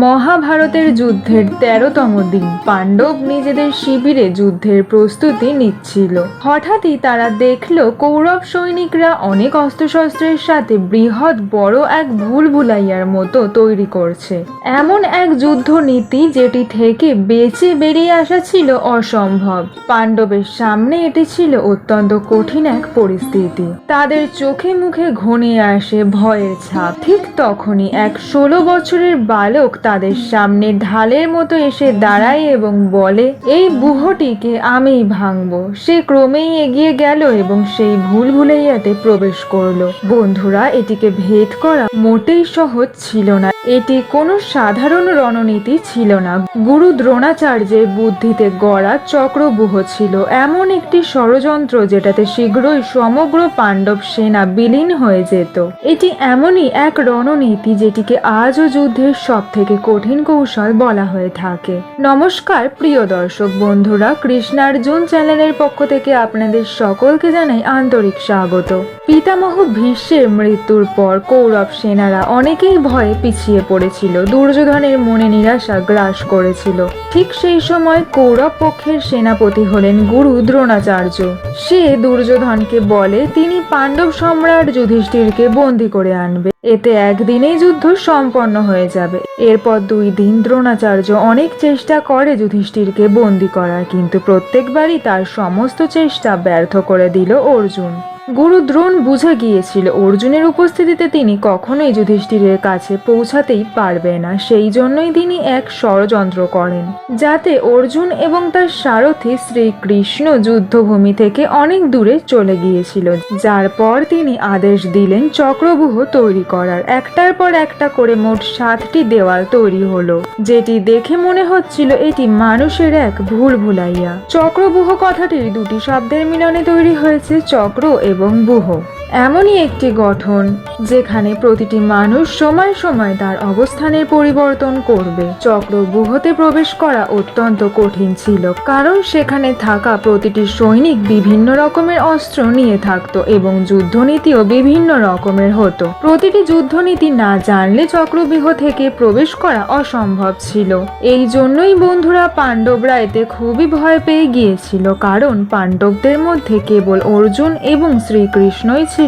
মহাভারতের যুদ্ধের তেরোতম দিন পাণ্ডব নিজেদের শিবিরে যুদ্ধের প্রস্তুতি নিচ্ছিল। হঠাৎই তারা দেখল কৌরব সৈনিকরা অনেক অস্ত্রশস্ত্রের সাথে বৃহৎ বড় এক ভুল ভুলাইয়ার মতো তৈরি করছে। এমন এক যুদ্ধ নীতি যেটি থেকে বেঁচে বেরিয়ে আসা ছিল অসম্ভব। পাণ্ডবের সামনে এটি ছিল অত্যন্ত কঠিন এক পরিস্থিতি। তাদের চোখে মুখে ঘনিয়ে আসে ভয়ের ছাপ। ঠিক তখনই এক ষোলো বছরের বালক তাদের সামনে ঢালের মতো এসে দাঁড়ায় এবং বলে, এই বুহটিকে আমি ভাঙবো। সে ক্রমেই এগিয়ে গেল এবং সেই ভুল ভুলাইয়াতে প্রবেশ করল। বন্ধুরা, এটিকে ভেদ করা মোটেই সহজ ছিল না। এটি কোনো সাধারণ রণনীতি ছিল না। গুরু দ্রোণাচার্যের বুদ্ধিতে গড়া চক্রবুহ ছিল। এমন একটি ষড়যন্ত্র যেটাতে শীঘ্রই সমগ্র পাণ্ডব সেনা বিলীন হয়ে যেত। এটি এমনই এক রণনীতি যেটিকে আজও যুদ্ধের সব থেকে কঠিন কৌশল বলা হয়ে থাকে। নমস্কার, প্রিয় দর্শক বন্ধুরা, কৃষ্ণার্জুন চ্যানেলের পক্ষ থেকে আপনাদের সকলকে জানাই আন্তরিক স্বাগত। পিতামহ ভীষ্মের মৃত্যুর পর কৌরব সেনারা অনেকেই ভয়ে পিছিয়ে পড়েছিল। দুর্যোধনের মনে নিরাশা গ্রাস করেছিল। ঠিক সেই সময় কৌরব পক্ষের সেনাপতি হলেন গুরু দ্রোণাচার্য। সে দুর্যোধনকে বলে, তিনি পাণ্ডব সম্রাট যুধিষ্ঠিরকে বন্দি করে আনবে। এতে একদিনেই যুদ্ধ সম্পন্ন হয়ে যাবে। এরপর দুই দিন দ্রোণাচার্য অনেক চেষ্টা করে যুধিষ্ঠিরকে বন্দি করার, কিন্তু প্রত্যেকবারই তার সমস্ত চেষ্টা ব্যর্থ করে দিল অর্জুন। গুরু দ্রোণ বুঝে গিয়েছিল, অর্জুনের উপস্থিতিতে তিনি কখনোই যুধিষ্ঠিরের কাছে পৌঁছাতেই পারবে না। সেই জন্যই তিনি এক ষড়যন্ত্র করেন, যাতে অর্জুন এবং তার সারথি শ্রীকৃষ্ণ যুদ্ধভূমি থেকে অনেক দূরে চলে গিয়েছিল, যার পর তিনি আদেশ দিলেন চক্রবুহ তৈরি করার। একটার পর একটা করে মোট সাতটি দেওয়াল তৈরি হলো, যেটি দেখে মনে হচ্ছিল এটি মানুষের এক ভুল ভুলাইয়া। চক্রবুহ কথাটির দুটি শব্দের মিলনে তৈরি হয়েছে, চক্র এবং বুহ। এমনই একটি গঠন যেখানে প্রতিটি মানুষ সময় সময় তার অবস্থানের পরিবর্তন করবে। চক্র বুহতে প্রবেশ করা অত্যন্ত কঠিন ছিল, কারণ সেখানে থাকা প্রতিটি সৈনিক বিভিন্ন রকমের অস্ত্র নিয়ে থাকতো এবং যুদ্ধনীতিও বিভিন্ন রকমের হতো। প্রতিটি যুদ্ধনীতি না জানলে চক্রবিহ থেকে প্রবেশ করা অসম্ভব ছিল। এই জন্যই বন্ধুরা পাণ্ডবরা এতে খুবই ভয় পেয়ে গিয়েছিল, কারণ পাণ্ডবদের মধ্যে কেবল অর্জুন এবং শ্রীকৃষ্ণই ছিল।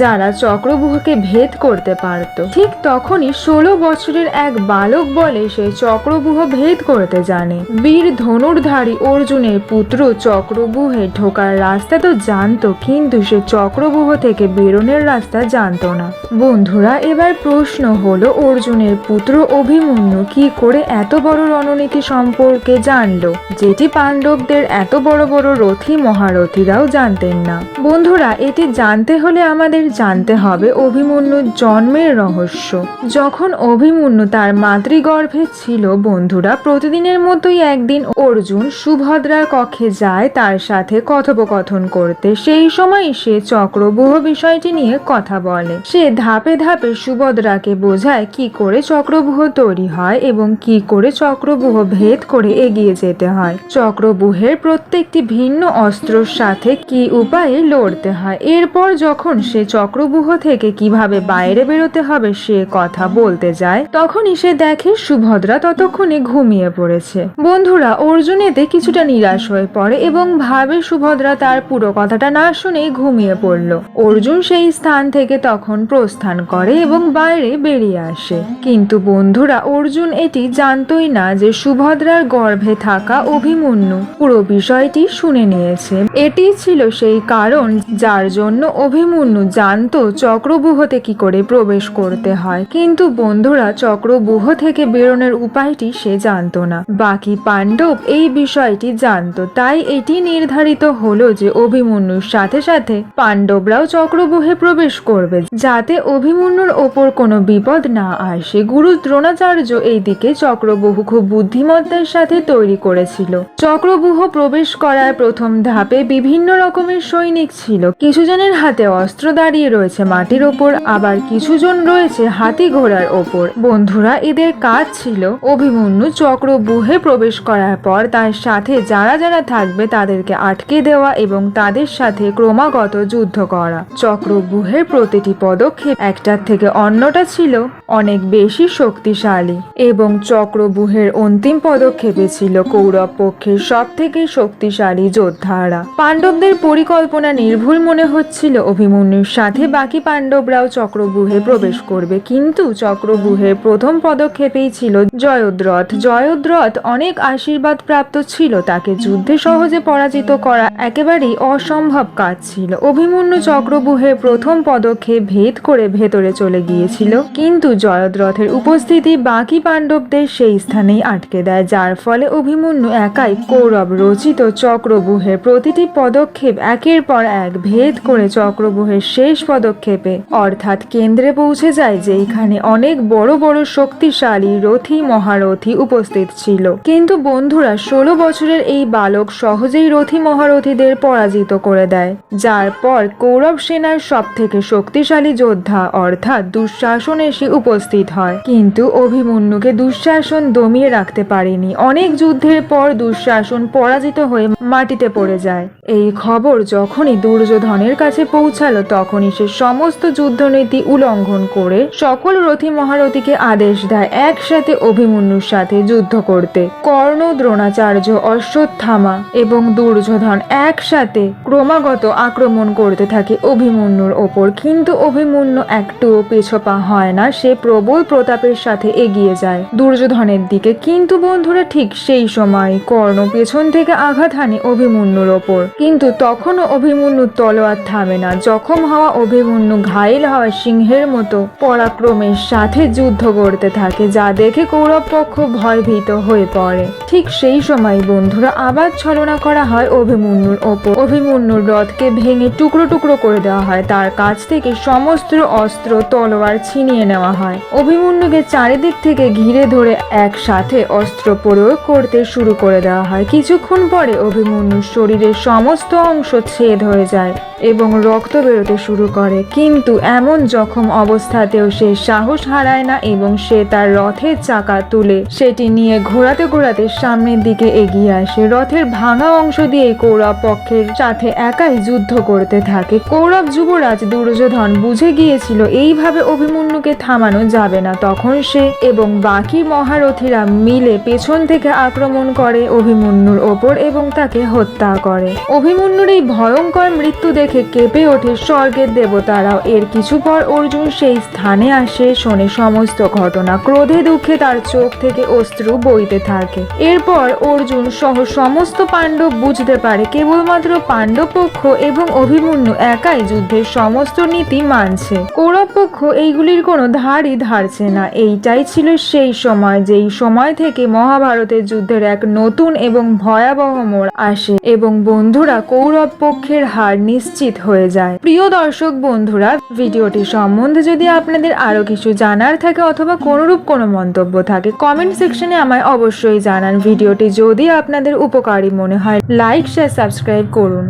যারা চক্রবুহকে ভেদ করতে পারত। ঠিক তখনই ষোলো বছরের এক বালক বলে সে চক্রবুহ ভেদ করতে জানে। বীর ধনুর্ধারী অর্জুনের পুত্র চক্রবুহে ঢোকার রাস্তা তো জানতো, কিন্তু সে চক্রবুহ থেকে বেরোনোর রাস্তা জানতো না। বন্ধুরা, এবার প্রশ্ন হলো, অর্জুনের পুত্র অভিমন্যু কি করে এত বড় রণনীতি সম্পর্কে জানলো? যেটি পাণ্ডবদের এত বড় বড় রথী মহারথীরাও জানতেন না। বন্ধুরা, এটি জানতে হলে আমাদের জানতে হবে অভিমন্যুর জন্মের রহস্য। যখন অভিমন্যু তার মাতৃগর্ভে ছিল, বন্ধুরা, প্রতিদিনের মতোই একদিন অর্জুন সুভদ্রার কক্ষে যায় তার সাথে কথোপকথন করতে। সেই সময় সে চক্রবুহ বিষয়টি নিয়ে কথা বলে। সে ধাপে ধাপে সুভদ্রাকে বোঝায় কি করে চক্রবুহ তৈরি হয় এবং কি করে চক্রবুহ ভেদ করে এগিয়ে যেতে হয়। চক্রবুহের প্রত্যেকটি ভিন্ন অস্ত্রর সাথে কি উপায়ে লড়তে হয়? এরপর যখন সে চক্রবুহ থেকে কীভাবে বাইরে বেরোতে হবে সে কথা বলতে যায়, তখনই সে দেখে সুভদ্রা ততক্ষণে ঘুমিয়ে পড়েছে। বন্ধুরা অর্জুন এতে কিছুটা নিরাশ হয়ে পড়ে এবং ভাবে সুভদ্রা তার পুরো কথাটা না শুনেই ঘুমিয়ে পড়ল। অর্জুন সেই স্থান থেকে তখন প্রস্থান করে এবং বাইরে বেরিয়ে আসে। কিন্তু বন্ধুরা, অর্জুন এটি জানতই না যে সুভদ্রার গর্ভে থাকা অভিমন্যু পুরো বিষয়টি শুনে নিয়েছে। এটি ছিল সেই কারণ যার জন্য অভিমন্যু জানতো চক্রবুহতে কি করে প্রবেশ করতে হয়। কিন্তু বন্ধুরা, চক্রবুহ থেকে বেরোনোর উপায়টি সে জানতো না। বাকি পাণ্ডব এই বিষয়টি জানতো। তাই এটি নির্ধারিত হলো যে অভিমন্যুর সাথে সাথে পাণ্ডবরাও চক্রবুহে প্রবেশ করবে। যাতে অভিমন্যুর ওপর কোনো বিপদ না আসে, গুরু দ্রোণাচার্য এই দিকে চক্রবুহ খুব বুদ্ধিমত্তার সাথে তৈরি করেছিল। চক্রবুহ প্রবেশ করার প্রথম ধাপে বিভিন্ন রকমের সৈনিক ছিল। কিছু জনের হাতে অস্ত্র দাঁড়িয়ে রয়েছে মাটির ওপর, আবার কিছুজন রয়েছে হাতি ঘোড়ার ওপর। বন্ধুরা, এদের কাজ ছিল অভিমন্যু চক্র বুহে প্রবেশ করার পর তার সাথে যারা যারা থাকবে তাদেরকে আটকে দেওয়া এবং তাদের সাথে ক্রমাগত যুদ্ধ করা। চক্র বুহের প্রতিটি পদক্ষেপ একটার থেকে অন্যটা ছিল অনেক বেশি শক্তিশালী এবং চক্রবুহের অন্তিম পদক্ষেপে ছিল কৌরব পক্ষের সব থেকে শক্তিশালী যোদ্ধারা। পাণ্ডবদের পরিকল্পনা নির্ভুল মনে হচ্ছিল অভিমন্যুর সাথে বাকি পাণ্ডবরাও চক্রবুহে প্রবেশ করবে। কিন্তু চক্রবুহের প্রথম পদক্ষেপেই ছিল জয়দ্রথ। জয়দ্রথ অনেক আশীর্বাদ প্রাপ্ত ছিল তাকে যুদ্ধে সহজে পরাজিত করা একেবারেই অসম্ভব কাজ ছিল। অভিমন্যু চক্রবুহের প্রথম পদক্ষেপ ভেদ করে ভেতরে চলে গিয়েছিল। কিন্তু জয়দ্রথের উপস্থিতি বাকি পাণ্ডবদের সেই স্থানেই আটকে দেয়। যার ফলে অভিমন্যু একাই কৌরব রচিত চক্রবুহের প্রতিটি পদক্ষেপ একের পর এক ভেদ করে চক্রবুহের শেষ পদক্ষেপে অর্থাৎ কেন্দ্রে পৌঁছে যায় যেখানে অনেক বড় বড় শক্তিশালী রথী মহারথী উপস্থিত ছিল। কিন্তু বন্ধুরা, ষোলো বছরের এই বালক সহজেই রথী মহারথীদের পরাজিত করে দেয়, যার পর কৌরব সেনার সব থেকে শক্তিশালী যোদ্ধা অর্থাৎ দুঃশাসন এসে উপস্থিত হয়। কিন্তু অভিমন্যুকে দুঃশাসন দমিয়ে রাখতে পারেনি। অনেক যুদ্ধের পর দুঃশাসন পরাজিত হয়ে মাটিতে পড়ে যায়। এই খবর যখনই দুর্যোধনের কাছে পৌঁছালো, তখনই সে সমস্ত যুদ্ধনীতি উল্লঙ্ঘন করে সকল রথী মহারথীকে আদেশ দেয় একসাথে অভিমন্যুর সাথে যুদ্ধ করতে। কর্ণ দ্রোণাচার্য অশ্বত্থামা এবং দুর্যোধন একসাথে ক্রমাগত আক্রমণ করতে থাকে অভিমন্যুর ওপর। কিন্তু অভিমন্যু একটুও পেছপা হয় না, সে প্রবল প্রতাপের সাথে এগিয়ে যায় দুর্যোধনের দিকে। কিন্তু বন্ধুরা, ঠিক সেই সময় কর্ণ পেছন থেকে আঘাত হানে অভিমন্যুর ওপর। কিন্তু তখনও অভিমন্যুর তলোয়ার থামে না। জখম হওয়া অভিমন্যু ঘায়েল হওয়া সিংহের মতো পরাক্রমের সাথে যুদ্ধ করতে থাকে, যা দেখে কৌরব পক্ষ ভয়ভীত হয়ে পড়ে। ঠিক সেই সময়, বন্ধুরা, আবার ছলনা করা হয় অভিমন্যুর ওপর। অভিমন্যুর রথকে ভেঙে টুকরো টুকরো করে দেওয়া হয়। তার কাছ থেকে সমস্ত অস্ত্র, তলোয়ার ছিনিয়ে নেওয়া হয়। অভিমন্যুকে চারিদিক থেকে ঘিরে ধরে একসাথে অস্ত্র প্রয়োগ করতে শুরু করে দেওয়া হয়। কিছুক্ষণ পরে অভিমন্যুর শরীরের সমস্ত অংশ ছেদ হয়ে যায়। এবং রক্ত বেরোতে শুরু করে। কিন্তু এমন জখম অবস্থাতেও সে সাহস হারায় না এবং সে তার রথের চাকা তুলে সেটি নিয়ে ঘোরাতে ঘোরাতে সামনের দিকে এগিয়ে আসে। রথের ভাঙা অংশ দিয়ে কৌরব পক্ষের সাথে একাই যুদ্ধ করতে থাকে। কৌরব যুবরাজ দুর্যোধন বুঝে গিয়েছিল, এইভাবে অভিমন্যুকে থামানো যাবে না। তখন সে এবং বাকি মহারথীরা মিলে পেছন থেকে আক্রমণ করে অভিমন্যুর ওপর এবং তাকে হত্যা করে। অভিমন্যুর এই ভয়ঙ্কর মৃত্যু দেখে কেঁপে ওঠে স্বর্গের দেবতারাও। এর কিছু পর অর্জুন সেই স্থানে আসে, শোনে সমস্ত ঘটনা, ক্রোধে দুঃখে তার চোখ থেকে অশ্রু বইতে থাকে। এরপর অর্জুন সহ সমস্ত পাণ্ডব বুঝতে পারে, কেবলমাত্র পাণ্ডব পক্ষ এবং অভিমন্যু একাই যুদ্ধের সমস্ত নীতি মানছে। কৌরব পক্ষ এইগুলির কোনো ধারই ধারছে না। এইটাই ছিল সেই সময়, যেই সময় থেকে মহাভারতের যুদ্ধের এক নতুন এবং ভয়াবহ মোড় আসে এবং বন্ধুরা কৌরব পক্ষের হার নিশ্চিত হয়ে যায়। প্রিয় দর্শক বন্ধুরা, ভিডিওটি সম্বন্ধে যদি আপনাদের আরও কিছু জানার থাকে অথবা কোনোরূপ কোনো মন্তব্য থাকে কমেন্ট সেকশনে আমায় অবশ্যই জানান। ভিডিওটি যদি আপনাদের উপকারী মনে হয় লাইক শেয়ার সাবস্ক্রাইব করুন।